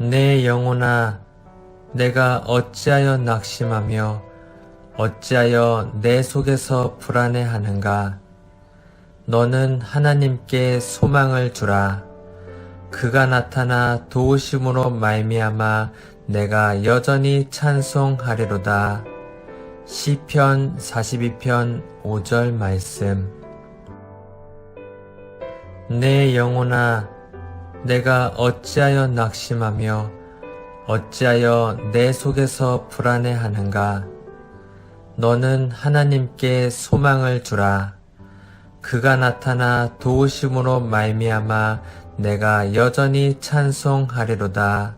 내 영혼아, 내가 어찌하여 낙심하며 어찌하여 내 속에서 불안해하는가? 너는 하나님께 소망을 주라. 그가 나타나 도우심으로 말미암아 내가 여전히 찬송하리로다. 시편 42편 5절 말씀. 내 영혼아, 내가 어찌하여 낙심하며 어찌하여 내 속에서 불안해하는가? 너는 하나님께 소망을 주라. 그가 나타나 도우심으로 말미암아 내가 여전히 찬송하리로다.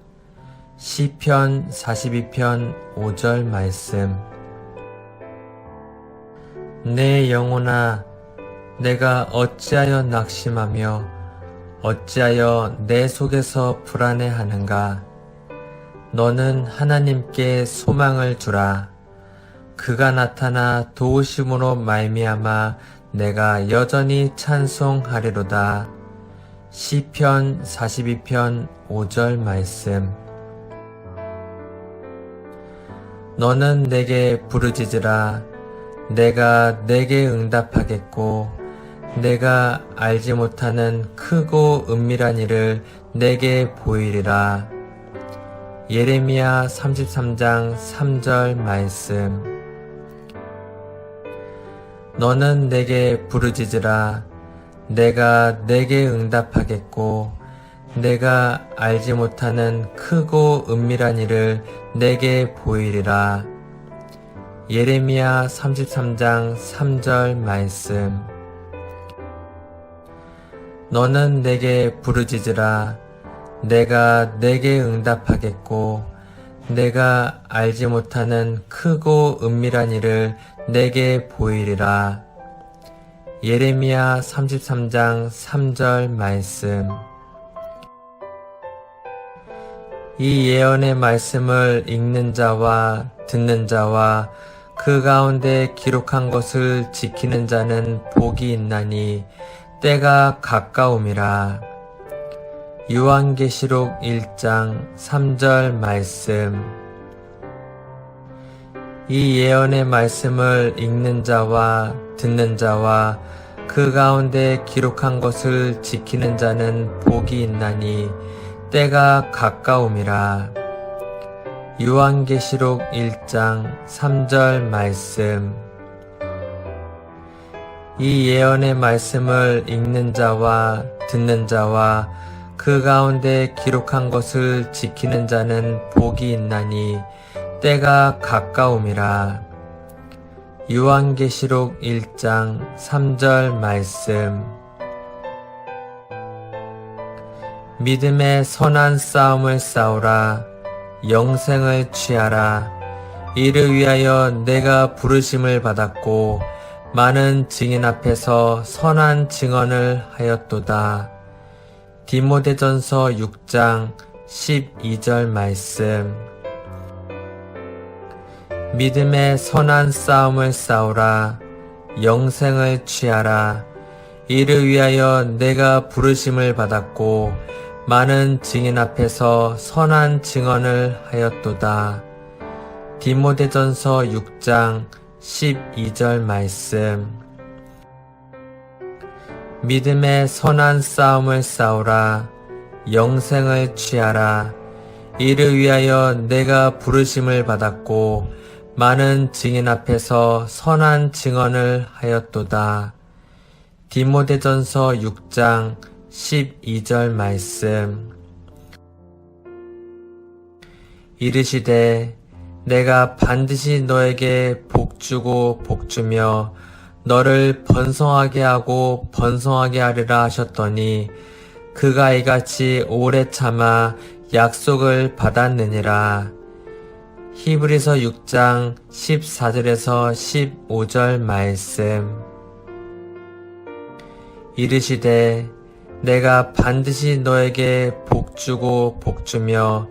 시편 42편 5절 말씀. 내 영혼아, 내가 어찌하여 낙심하며 어찌하여 내 속에서 불안해하는가? 너는 하나님께 소망을 주라. 그가 나타나 도우심으로 말미암아 내가 여전히 찬송하리로다. 시편 42편 5절 말씀. 너는 내게 부르짖으라. 내가 내게 응답하겠고, 내가 알지 못하는 크고 은밀한 일을 내게 보이리라. 예레미야 33장 3절 말씀. 너는 내게 부르짖으라. 내가 내게 응답하겠고, 내가 알지 못하는 크고 은밀한 일을 내게 보이리라. 예레미야 33장 3절 말씀. 너는 내게 부르짖으라. 내가 내게 응답하겠고, 내가 알지 못하는 크고 은밀한 일을 내게 보이리라. 예레미야 33장 3절 말씀. 이 예언의 말씀을 읽는 자와 듣는 자와 그 가운데 기록한 것을 지키는 자는 복이 있나니 때가 가까움이라. 요한계시록 1장 3절 말씀. 이 예언의 말씀을 읽는 자와 듣는 자와 그 가운데 기록한 것을 지키는 자는 복이 있나니 때가 가까움이라. 요한계시록 1장 3절 말씀. 이 예언의 말씀을 읽는 자와 듣는 자와 그 가운데 기록한 것을 지키는 자는 복이 있나니 때가 가까움이라. 요한계시록 1장 3절 말씀. 믿음의 선한 싸움을 싸우라. 영생을 취하라. 이를 위하여 내가 부르심을 받았고 많은 증인 앞에서 선한 증언을 하였도다. 디모데전서 6장 12절 말씀. 믿음의 선한 싸움을 싸우라. 영생을 취하라. 이를 위하여 내가 부르심을 받았고 많은 증인 앞에서 선한 증언을 하였도다. 디모데전서 6장 12절 말씀. 믿음의 선한 싸움을 싸우라. 영생을 취하라. 이를 위하여 내가 부르심을 받았고 많은 증인 앞에서 선한 증언을 하였도다. 디모데전서 6장 12절 말씀. 이르시되 내가 반드시 너에게 복 주고 복 주며 너를 번성하게 하고 번성하게 하리라 하셨더니 그가 이같이 오래 참아 약속을 받았느니라. 히브리서 6장 14절에서 15절 말씀. 이르시되 내가 반드시 너에게 복 주고 복 주며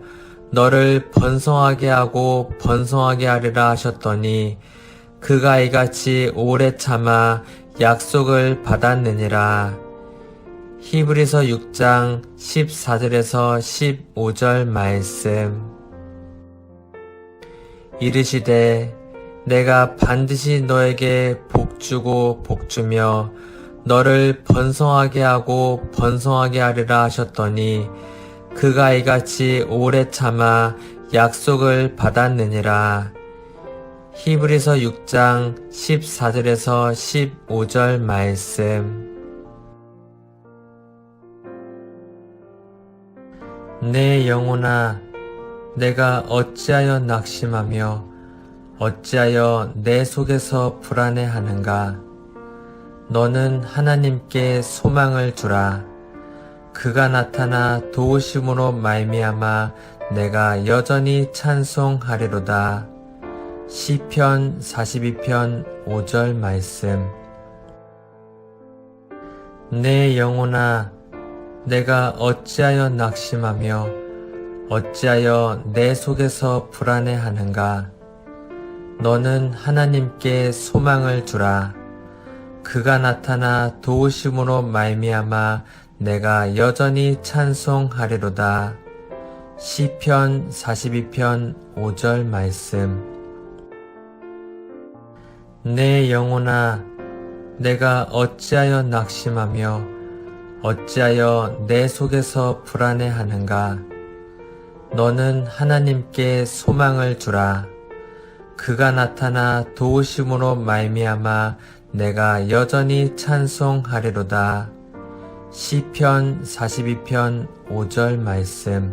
너를 번성하게 하고 번성하게 하리라 하셨더니 그가 이같이 오래 참아 약속을 받았느니라. 히브리서 6장 14절에서 15절 말씀 이르시되 내가 반드시 너에게 복주고 복주며 너를 번성하게 하고 번성하게 하리라 하셨더니 그가 이같이 오래 참아 약속을 받았느니라. 히브리서 6장 14절에서 15절 말씀. 내 영혼아, 내가 어찌하여 낙심하며 어찌하여 내 속에서 불안해하는가? 너는 하나님께 소망을 주라. 그가 나타나 도우심으로 말미암아 내가 여전히 찬송하리로다. 시편 42편 5절 말씀. 내 영혼아, 내가 어찌하여 낙심하며 어찌하여 내 속에서 불안해하는가? 너는 하나님께 소망을 주라. 그가 나타나 도우심으로 말미암아 내가 여전히 찬송하리로다. 시편 42편 5절 말씀. 내 영혼아, 내가 어찌하여 낙심하며 어찌하여 내 속에서 불안해하는가? 너는 하나님께 소망을 주라. 그가 나타나 도우심으로 말미암아 내가 여전히 찬송하리로다. 시편 42편 5절 말씀.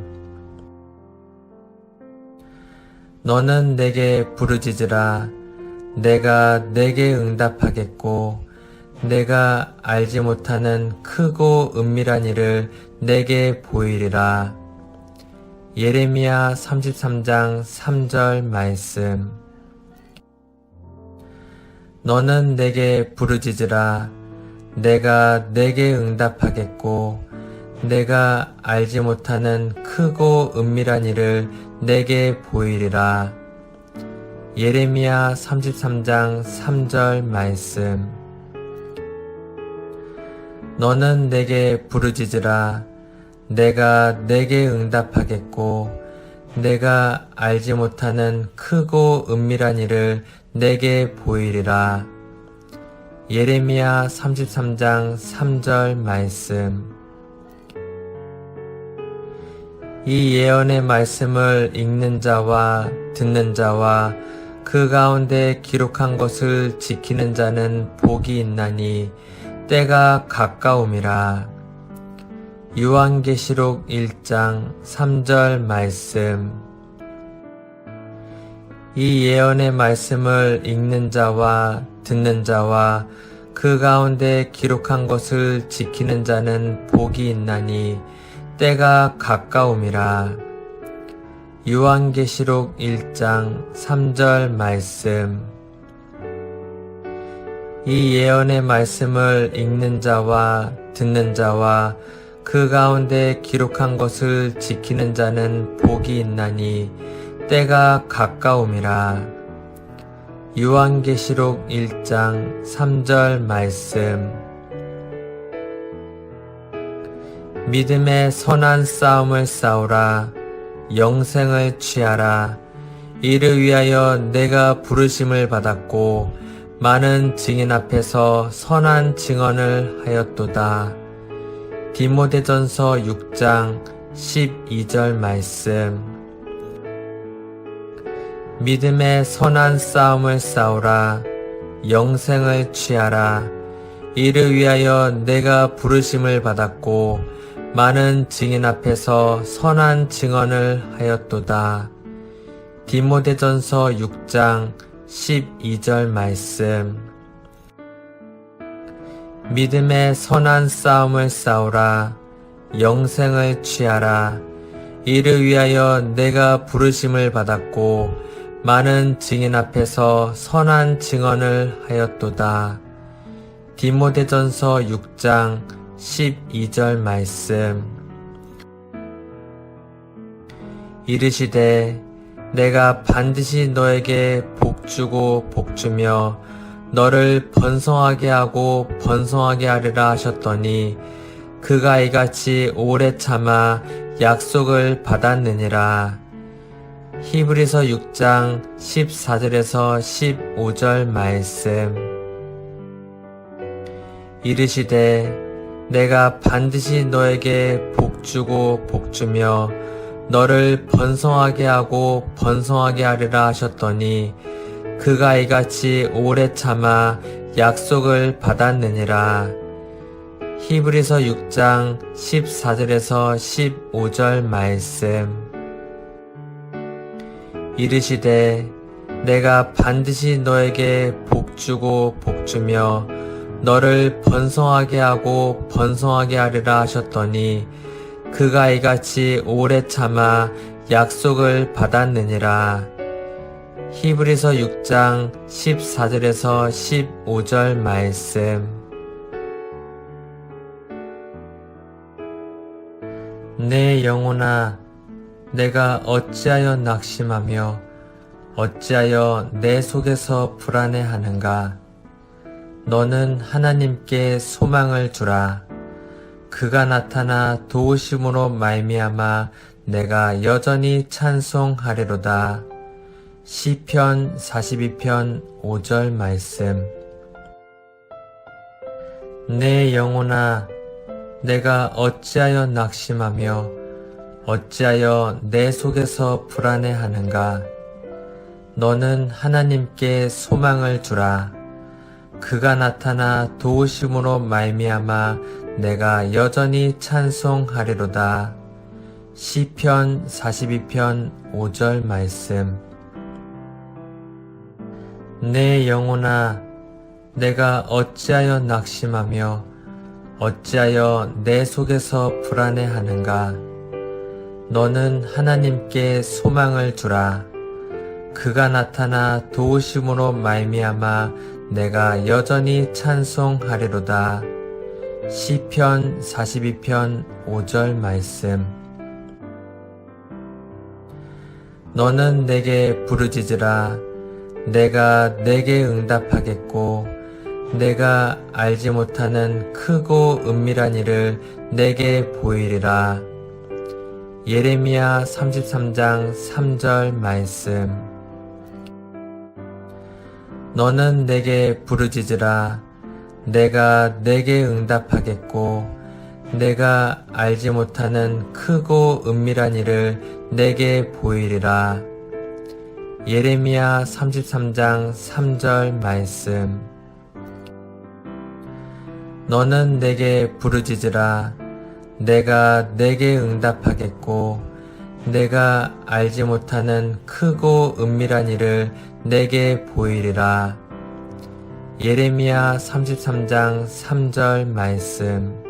너는 내게 부르짖으라. 내가 내게 응답하겠고, 내가 알지 못하는 크고 은밀한 일을 내게 보이리라. 예레미야 33장 3절 말씀. 너는 내게 부르짖으라. 내가 내게 응답하겠고, 내가 알지 못하는 크고 은밀한 일을 내게 보이리라. 예레미야 33장 3절 말씀. 너는 내게 부르짖으라. 내가 내게 응답하겠고, 내가 알지 못하는 크고 은밀한 일을 내게 보이리라. 예레미야 33장 3절 말씀. 이 예언의 말씀을 읽는 자와 듣는 자와 그 가운데 기록한 것을 지키는 자는 복이 있나니 때가 가까움이라. 요한계시록 1장 3절 말씀. 이 예언의 말씀을 읽는 자와 듣는 자와 그 가운데 기록한 것을 지키는 자는 복이 있나니 때가 가까움이라. 요한계시록 1장 3절 말씀. 이 예언의 말씀을 읽는 자와 듣는 자와 그 가운데 기록한 것을 지키는 자는 복이 있나니 때가 가까움이라. 요한계시록 1장 3절 말씀. 믿음의 선한 싸움을 싸우라. 영생을 취하라. 이를 위하여 내가 부르심을 받았고 많은 증인 앞에서 선한 증언을 하였도다. 디모데전서 6장 12절 말씀. 믿음의 선한 싸움을 싸우라. 영생을 취하라. 이를 위하여 내가 부르심을 받았고 많은 증인 앞에서 선한 증언을 하였도다. 디모데전서 6장 12절 말씀. 믿음의 선한 싸움을 싸우라. 영생을 취하라. 이를 위하여 내가 부르심을 받았고 많은 증인 앞에서 선한 증언을 하였도다. 디모데전서 6장 12절 말씀. 이르시되 내가 반드시 너에게 복주고 복주며 너를 번성하게 하고 번성하게 하리라 하셨더니 그가 이같이 오래 참아 약속을 받았느니라. 히브리서 6장 14절에서 15절 말씀. 이르시되 내가 반드시 너에게 복주고 복주며 너를 번성하게 하고 번성하게 하리라 하셨더니 그가 이같이 오래 참아 약속을 받았느니라. 히브리서 6장 14절에서 15절 말씀. 이르시되 내가 반드시 너에게 복주고 복주며 너를 번성하게 하고 번성하게 하리라 하셨더니 그가 이같이 오래 참아 약속을 받았느니라. 히브리서 6장 14절에서 15절 말씀. 내 영혼아, 내가 어찌하여 낙심하며 어찌하여 내 속에서 불안해하는가? 너는 하나님께 소망을 주라. 그가 나타나 도우심으로 말미암아 내가 여전히 찬송하리로다. 시편 42편 5절 말씀. 내 영혼아, 내가 어찌하여 낙심하며 어찌하여 내 속에서 불안해하는가? 너는 하나님께 소망을 주라. 그가 나타나 도우심으로 말미암아 내가 여전히 찬송하리로다. 시편 42편 5절 말씀. 내 영혼아, 내가 어찌하여 낙심하며 어찌하여 내 속에서 불안해하는가? 너는 하나님께 소망을 주라. 그가 나타나 도우심으로 말미암아 내가 여전히 찬송하리로다. 시편 42편 5절 말씀. 너는 내게 부르짖으라. 내가 내게 응답하겠고, 내가 알지 못하는 크고 은밀한 일을 내게 보이리라. 예레미야 33장 3절 말씀. 너는 내게 부르짖으라. 내가 내게 응답하겠고, 내가 알지 못하는 크고 은밀한 일을 내게 보이리라. 예레미야 33장 3절 말씀. 너는 내게 부르짖으라. 내가 내게 응답하겠고, 내가 알지 못하는 크고 은밀한 일을 내게 보이리라. 예레미야 33장 3절 말씀.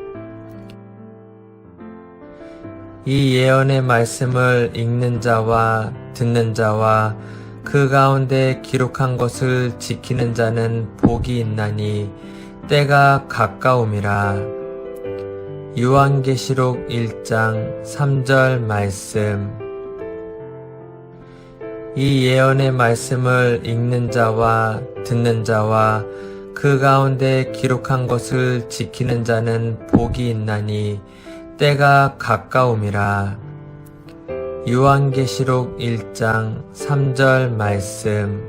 이 예언의 말씀을 읽는 자와 듣는 자와 그 가운데 기록한 것을 지키는 자는 복이 있나니 때가 가까움이라. 요한계시록 1장 3절 말씀 이 예언의 말씀을 읽는 자와 듣는 자와 그 가운데 기록한 것을 지키는 자는 복이 있나니 때가 가까움이라. 요한계시록 1장 3절 말씀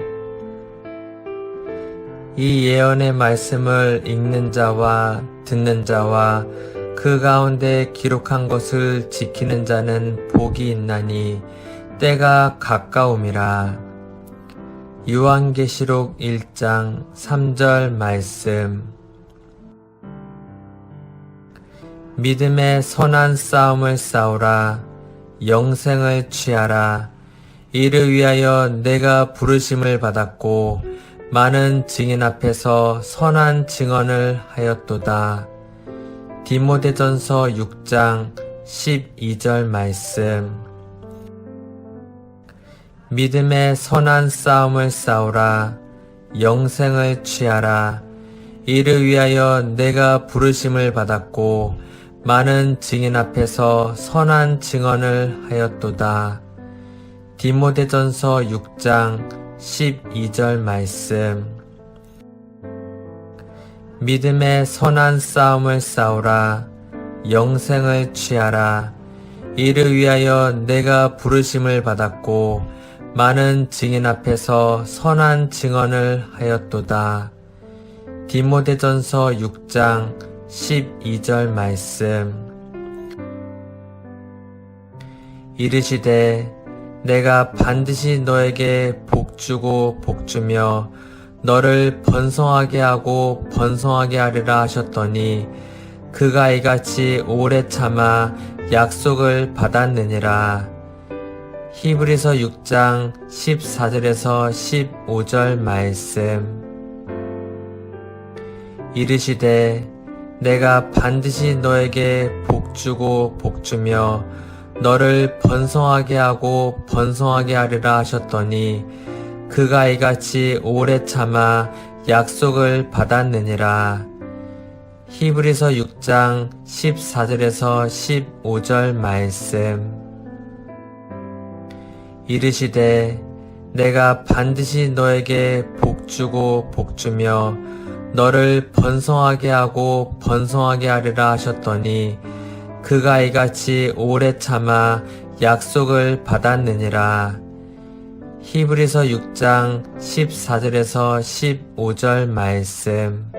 이 예언의 말씀을 읽는 자와 듣는 자와 그 가운데 기록한 것을 지키는 자는 복이 있나니 때가 가까움이라. 요한계시록 1장 3절 말씀 믿음의 선한 싸움을 싸우라 영생을 취하라 이를 위하여 내가 부르심을 받았고 많은 증인 앞에서 선한 증언을 하였도다. 디모데전서 6장 12절 말씀. 믿음의 선한 싸움을 싸우라. 영생을 취하라. 이를 위하여 내가 부르심을 받았고 많은 증인 앞에서 선한 증언을 하였도다. 디모데전서 6장 12절 말씀 믿음의 선한 싸움을 싸우라 영생을 취하라. 이를 위하여 내가 부르심을 받았고 많은 증인 앞에서 선한 증언을 하였도다. 디모데전서 6장 12절 말씀. 이르시되 내가 반드시 너에게 복주고 복주며 너를 번성하게 하고 번성하게 하리라 하셨더니 그가 이같이 오래 참아 약속을 받았느니라. 히브리서 6장 14절에서 15절 말씀. 이르시되 내가 반드시 너에게 복주고 복주며 너를 번성하게 하고 번성하게 하리라 하셨더니 그가 이같이 오래 참아 약속을 받았느니라. 히브리서 6장 14절에서 15절 말씀. 이르시되 내가 반드시 너에게 복주고 복주며 너를 번성하게 하고 번성하게 하리라 하셨더니 그가 이같이 오래 참아 약속을 받았느니라. 히브리서 6장 14절에서 15절 말씀.